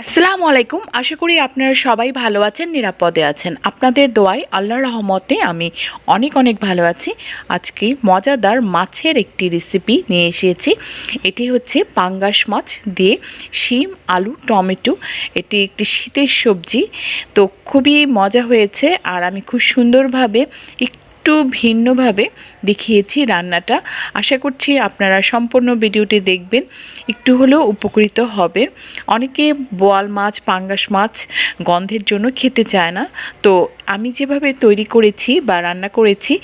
আসসালামু আলাইকুম। আশা করি আপনারা সবাই ভালো আছেন, নিরাপদে আছেন। আপনাদের দোয়ায় আল্লাহর রহমতে আমি অনেক অনেক ভালো আছি। আজকে মজাদার মাছের একটি রেসিপি নিয়ে এসেছি। এটি হচ্ছে পাঙ্গাস মাছ দিয়ে শিম, আলু, টমেটো। এটি একটি শীতের সবজি। তো খুবই মজা হয়েছে আর আমি খুব সুন্দরভাবে একটু ভিন্নভাবে দেখিয়েছি রান্নাটা। আশা করছি আপনারা সম্পূর্ণ ভিডিওটি দেখবেন। একটু হলেও উপকৃত হবে। অনেকে বোয়াল মাছ, পাঙ্গাস মাছ গন্ধের জন্য খেতে চায় না। তো আমি যেভাবে তৈরি করেছি বা রান্না করেছি,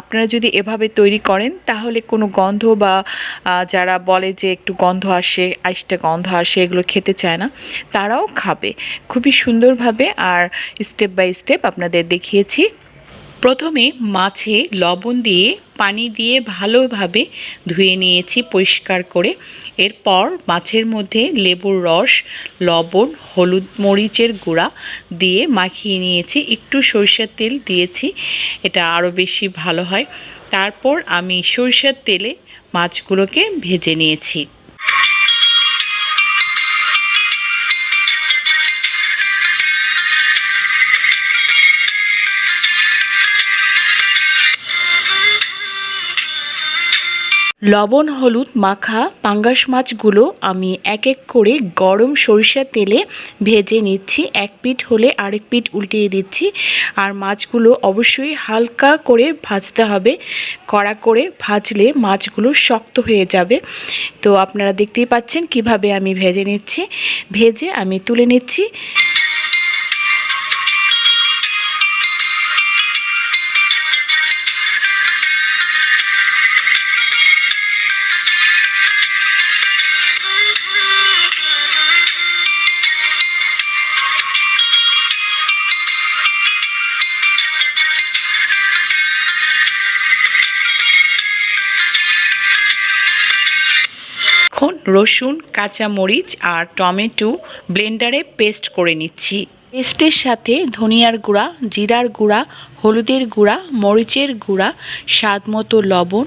আপনারা যদি এভাবে তৈরি করেন, তাহলে কোনো গন্ধ বা যারা বলে যে একটু গন্ধ আসে, আইসটা গন্ধ আসে, এগুলো খেতে চায় না, তারাও খাবে। খুবই সুন্দরভাবে আর স্টেপ বাই স্টেপ আপনাদের দেখিয়েছি। প্রথমে মাছে লবণ দিয়ে, পানি দিয়ে ভালোভাবে ধুয়ে নিয়েছি পরিষ্কার করে। এরপর মাছের মধ্যে লেবুর রস, লবণ, হলুদ মরিচের গুঁড়া দিয়ে মাখিয়ে নিয়েছি। একটু সরিষার তেল দিয়েছি, এটা আরও বেশি ভালো হয়। তারপর আমি সরিষার তেলে মাছগুলোকে ভেজে নিয়েছি। লবণ, হলুদ, মাখা, পাঙ্গাস মাছগুলো আমি এক এক করে গরম সরিষার তেলে ভেজে নিচ্ছি। এক পিঠ হলে আরেক পিঠ উল্টিয়ে দিচ্ছি। আর মাছগুলো অবশ্যই হালকা করে ভাজতে হবে। কড়া করে ভাজলে মাছগুলো শক্ত হয়ে যাবে। তো আপনারা দেখতেই পাচ্ছেন কীভাবে আমি ভেজে নিচ্ছি। ভেজে আমি তুলে নিচ্ছি। এখন রসুন, কাঁচামরিচ আর টমেটো ব্লেন্ডারে পেস্ট করে নিচ্ছি। পেস্টের সাথে ধনিয়ার গুঁড়া, জিরার গুঁড়া, হলুদের গুঁড়া, মরিচের গুঁড়া স্বাদ মতো লবণ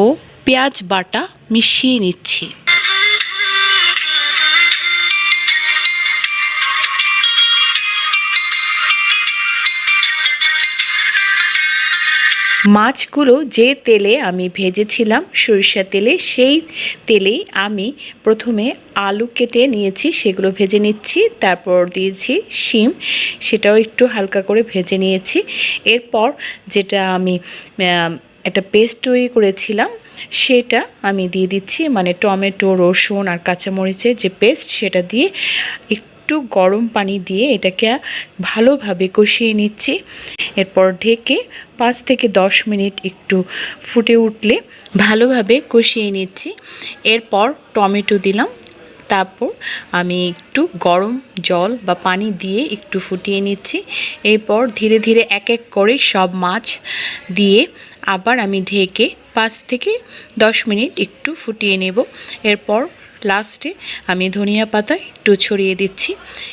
ও পেঁয়াজ বাটা মিশিয়ে নিচ্ছি। মাছগুলো যে তেলে আমি ভেজেছিলাম সরিষা তেলে, সেই তেলেই আমি প্রথমে আলু কেটে নিয়েছি, সেগুলো ভেজে নিচ্ছি, তারপর দিয়েছি শিম, সেটাও একটু হালকা করে ভেজে নিয়েছি। এরপর যেটা আমি একটা পেস্ট তৈরি করেছিলাম, সেটা আমি দিয়ে দিচ্ছি মানে টমেটো, রসুন আর কাঁচামরিচের যে পেস্ট, সেটা দিয়ে একটু গরম পানি দিয়ে এটাকে ভালোভাবে কষিয়ে নিচ্ছি। এরপর ঢেকে পাঁচ থেকে দশ মিনিট একটু ফুটে উঠলে ভালোভাবে কষিয়ে নিচ্ছি। এরপর টমেটো দিলাম। তারপর আমি একটু গরম জল বা পানি দিয়ে একটু ফুটিয়ে নিচ্ছি। এরপর ধীরে ধীরে এক এক করে সব মাছ দিয়ে আবার আমি ঢেকে পাঁচ থেকে দশ মিনিট একটু ফুটিয়ে নেব। এরপর লাস্টে আমি ধনিয়া পাতা একটু ছড়িয়ে দিচ্ছি।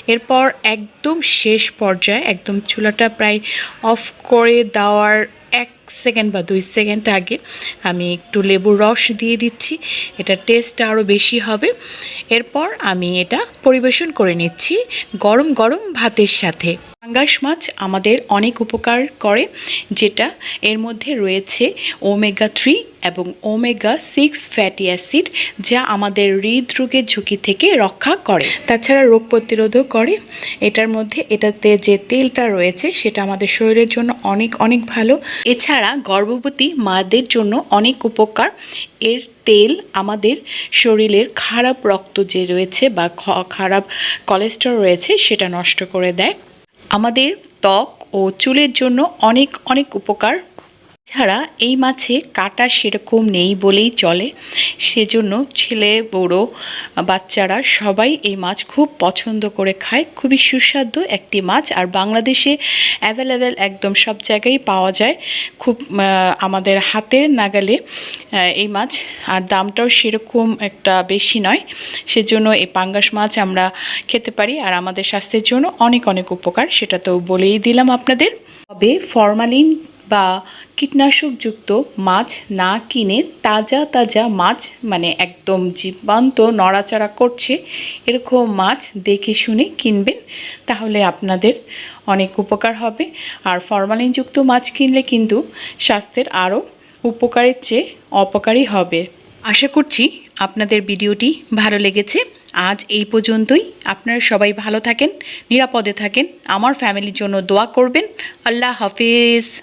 এরপর একদম শেষ পর্যায়ে একদম চুলাটা প্রায় অফ করে দেওয়ার এক সেকেন্ড বা দুই সেকেন্ড আগে আমি একটু লেবুর রস দিয়ে দিচ্ছি। এটা টেস্ট আরও বেশি হবে। এরপর আমি এটা পরিবেশন করে নিচ্ছি গরম গরম ভাতের সাথে। পাঙ্গাস মাছ আমাদের অনেক উপকার করে, যেটা এর মধ্যে রয়েছে ওমেগা থ্রি এবং ওমেগা সিক্স ফ্যাটি অ্যাসিড যা আমাদের হৃদরোগের ঝুঁকি থেকে রক্ষা করে। তাছাড়া রোগ প্রতিরোধও করে। এটার মধ্যে, এটাতে যে তেলটা রয়েছে, সেটা আমাদের শরীরের জন্য অনেক অনেক ভালো। এছাড়া গর্ভবতী মাদের জন্য অনেক উপকার। এর তেল আমাদের শরীরের খারাপ রক্ত যে রয়েছে বা খারাপ কোলেস্টেরল রয়েছে, সেটা নষ্ট করে দেয়। আমাদের ত্বক ও চুলের জন্য অনেক অনেক উপকার ছাড়া এই মাছে কাটা সেরকম নেই বলেই চলে। সেজন্য ছেলে, বড়ো, বাচ্চারা সবাই এই মাছ খুব পছন্দ করে খায়। খুবই সুস্বাদু একটি মাছ আর বাংলাদেশে অ্যাভেলেবেল একদম সব জায়গায় পাওয়া যায়। খুব আমাদের হাতের নাগালে এই মাছ আর দামটাও সেরকম একটা বেশি নয়। সেজন্য এই পাঙ্গাস মাছ আমরা খেতে পারি আর আমাদের স্বাস্থ্যের জন্য অনেক অনেক উপকার, সেটা তো বলেই দিলাম আপনাদের। তবে ফরমালিন বা কীটনাশকযুক্ত মাছ না কিনে তাজা তাজা মাছ মানে একদম জীবন্ত নড়াচড়া করছে, এরকম মাছ দেখে শুনে কিনবেন, তাহলে আপনাদের অনেক উপকার হবে। আর ফরমালিনযুক্ত মাছ কিনলে কিন্তু স্বাস্থ্যের আরও উপকারের চেয়ে অপকারই হবে। আশা করছি আপনাদের ভিডিওটি ভালো লেগেছে। আজ এই পর্যন্তই। আপনারা সবাই ভালো থাকেন, নিরাপদে থাকেন। আমার ফ্যামিলির জন্য দোয়া করবেন। আল্লাহ হাফেজ।